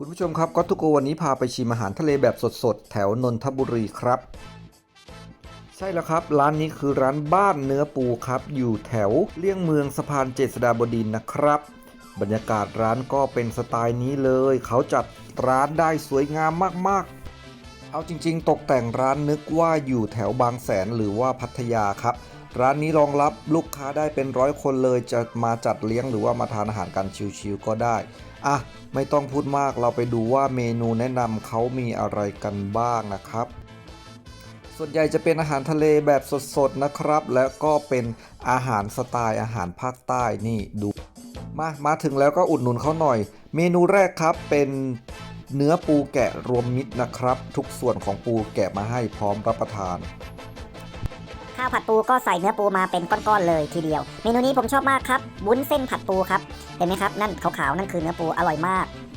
คุณผู้ชมครับก็ทุกวันนี้พาไปชิมอาหารทะเลแบบสดๆ แถวนนทบุรีครับ ใช่แล้วครับ ร้านนี้คือร้านบ้านเนื้อปูครับ อยู่แถวเลี่ยงเมืองสะพานเจษฎาบดินนะครับ บรรยากาศร้านก็เป็นสไตล์นี้เลย เขาจัดร้านได้สวยงามมากๆ เอาจริงๆ ตกแต่งร้านนึกว่าอยู่แถวบางแสนหรือว่าพัทยาครับ ร้านนี้รองรับลูกค้าได้เป็นร้อยคนเลยจะมาจัดเลี้ยงหรือว่ามาทานอาหารกันชิวๆก็ได้ อะ ไม่ต้องพูดมากเราไปดูว่าเมนูแนะนำเขามีอะไรกันบ้างนะครับ ส่วนใหญ่จะเป็นอาหารทะเลแบบสดๆนะครับ แล้วก็เป็นอาหารสไตล์อาหารภาคใต้นี่ดู มามาถึงแล้วก็อุดหนุนเขาหน่อย เมนูแรกครับเป็น เนื้อปูแกะรวมมิตรนะครับ ทุกส่วนของปูแกะมาให้พร้อมรับประทาน ข้าวผัดปูก็ใส่เนื้อปูมาเป็นก้อนๆเลยทีเดียว เมนูนี้ผมชอบมากครับวุ้นเส้นผัดปูครับเห็นไหมครับนั่นขาวๆนั่นคือเนื้อปูอร่อยมาก